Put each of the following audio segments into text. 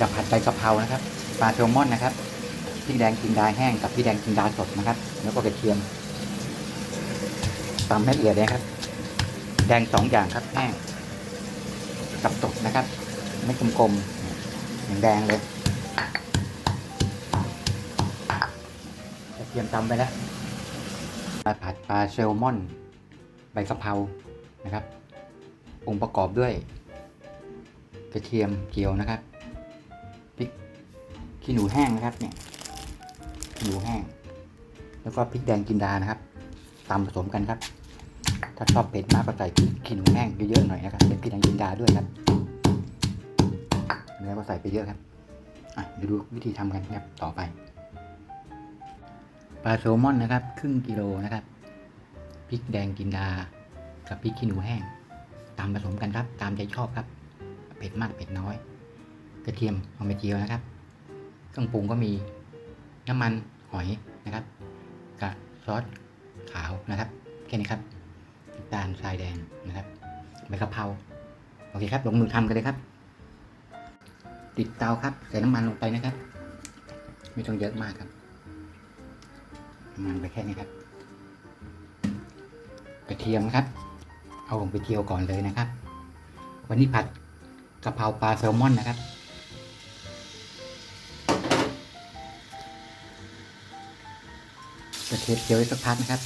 จะผัดใบกะเพรานะครับปลาแซลมอนนะครับพริกแดงจินดาแห้งกับพริกแดงจินดาสดนะครับ แล้วก็กระเทียมตำให้ละเอียดเลยครับ แดงสองอย่างครับแห้งกับสดนะครับ ไม่กลมๆอย่างแดงเลยกระเทียมตำไปแล้วปลาผัดปลาแซลมอน ใบกะเพรานะครับองค์ประกอบด้วย กระเทียมเจียวนะครับ ขี้หนูแห้งนะครับเนี่ยขี้หนูแห้ง แล้วก็พริกแดงจินดานะครับตำผสมกันครับ ถ้าชอบเผ็ดมากก็ใส่พริกขี้หนูแห้งเยอะๆหน่อยนะครับเป็นพริกแดงจินดาด้วยครับแล้วก็ใส่ไปเยอะครับอะเดี๋ยวดูวิธีทำกันครับต่อไปปลาแซลมอนนะครับ ครึ่งกิโลนะครับพริกแดงจินดา กับพริกขี้หนูแห้งตามผสมกันครับ ตามใจชอบครับ เผ็ดมากเผ็ดน้อย กระเทียมเอาไปเจียวนะครับ เครื่องปรุงก็มีน้ำมันหอยนะครับกับซอสขาวนะครับแค่นี้ครับตาลทรายแดงนะครับใบกะเพราโอเคครับลงมือทำกันเลยครับ ติดเตาครับใส่น้ำมันลงไปนะครับ ไม่ต้องเยอะมากครับน้ำมันไปแค่นี้ครับกระเทียมครับ เอาลงไปเจียวก่อนเลยนะครับ วันนี้ผัดกะเพราปลาแซลมอนนะครับ กระเทียมเจียวไว้สักพักนะครับ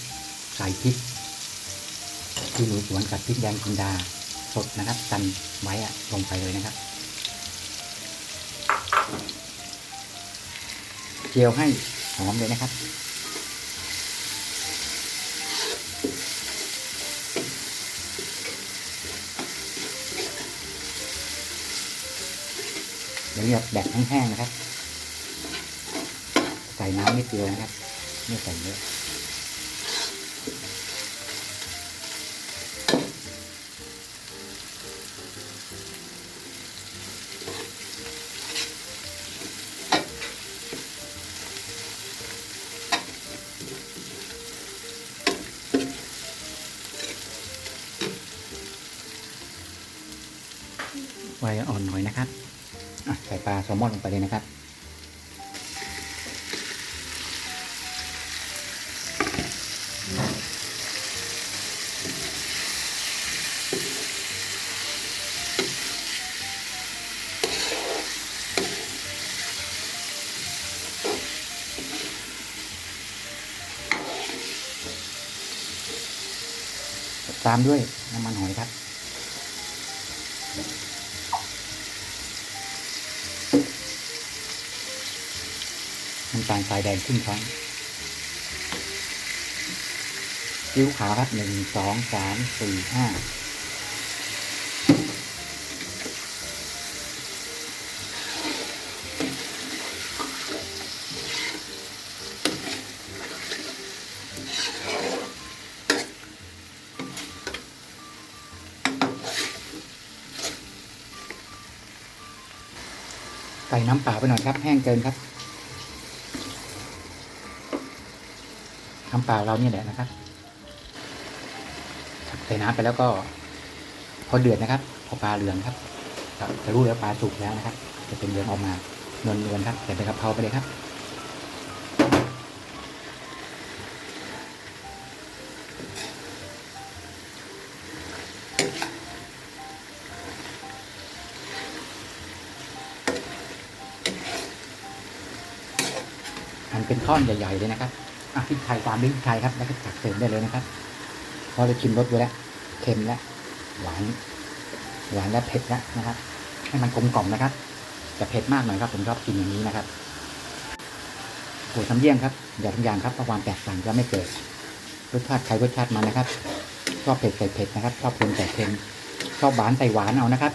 ใส่พริกที่หนูสวนกับพริกแดงจินดาสดนะครับกันไว้อะลงไปเลยนะครับ เจียวให้หอมเลยนะครับเดี๋ยวแบบแบบแห้งๆนะครับ ใส่น้ำนิดเดียวนะครับ ไม่ใส่เยอะไฟอ่อนหน่อยนะครับอะใส่ปลาแซลมอนลงไปเลยนะครับ ตามด้วยน้ำมันหอยครับ น้ำตาลทรายแดงครึ่งช้อนซีอิ๊วขาวครับหนึ่งสองสามสี่ห้า ใส่น้ำเปล่าไปหน่อยครับ แห้งเกินครับ น้ำเปล่าเราเนี่ยแหละนะครับใส่น้ำไปแล้วก็ พอเดือดนะครับ พอปลาเหลืองครับจะรู้แล้วปลาสุกแล้วนะครับ จะเป็นเหลืองออกมานวลๆครับใส่ใบกะเพราไปเลยครับ หั่นเป็นท่อนใหญ่ๆเลยนะครับอะพริกไทยตามด้วยพริกไทยครับ แล้วก็ตักเสริมได้เลยนะครับเพราะเราชิมรสไว้แล้วเค็มแล้วหวานหวานและเผ็ดแล้วนะครับ ให้มันกลมกล่อมนะครับจะเผ็ดมากหน่อยครับผมชอบกินอย่างนี้นะครับโหทำเยี่ยงครับอย่าทำอย่างครับเพราะความแตกต่างจะไม่เกิดรสชาติใครรสชาติมันนะครับชอบเผ็ดใส่เผ็ดนะครับชอบเค็มใส่เค็มชอบหวานใส่หวานเอานะครับ